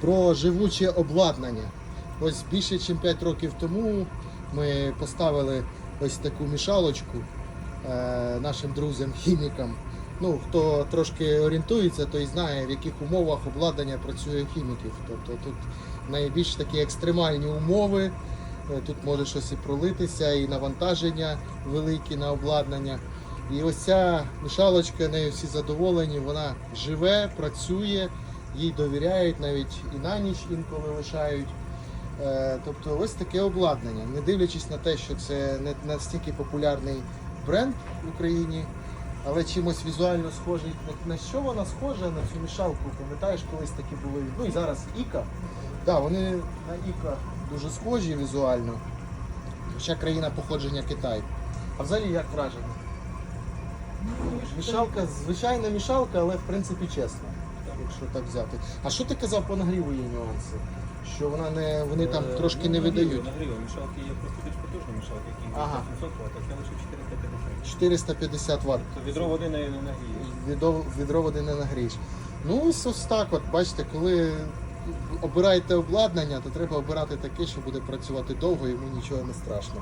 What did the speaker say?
Про живуче обладнання. Ось більше ніж 5 років тому ми поставили ось таку мішалочку е, нашим друзям-хімікам. Ну, хто трошки орієнтується, той знає, в яких умовах обладнання працює хіміків. Тобто тут найбільш такі екстремальні умови. Е, Тут може щось і пролитися, і навантаження великі на обладнання. І ось ця мішалочка, нею всі задоволені, вона живе, працює, їй довіряють, навіть і на ніч інколи лишають. Е, Тобто ось таке обладнання. Не дивлячись на те, що це не настільки популярний бренд в Україні, але чимось візуально схожий. На- На що вона схожа на цю мішалку? Пам'ятаєш, колись такі були. Ну і зараз Іка. Да, вони на Іка дуже схожі візуально. Хоча країна походження Китай. А взагалі як враження? Мішалка, звичайна мішалка, але в принципі чесна, якщо так взяти. А що ти казав по нагріву є нюанси? Що вона не, вони там Е, трошки ну, не нагріви, видають. Нагріви. Мішалки є просто більш потужні мішалки, які Ага. 700 Вт, а це лише 450. 450 Вт. То відро води не не нагрієш. Відро, відро води не нагрієш. Ну, ось ось так, от, бачите, коли обираєте обладнання, то треба обирати таке, що буде працювати довго, йому нічого не страшно.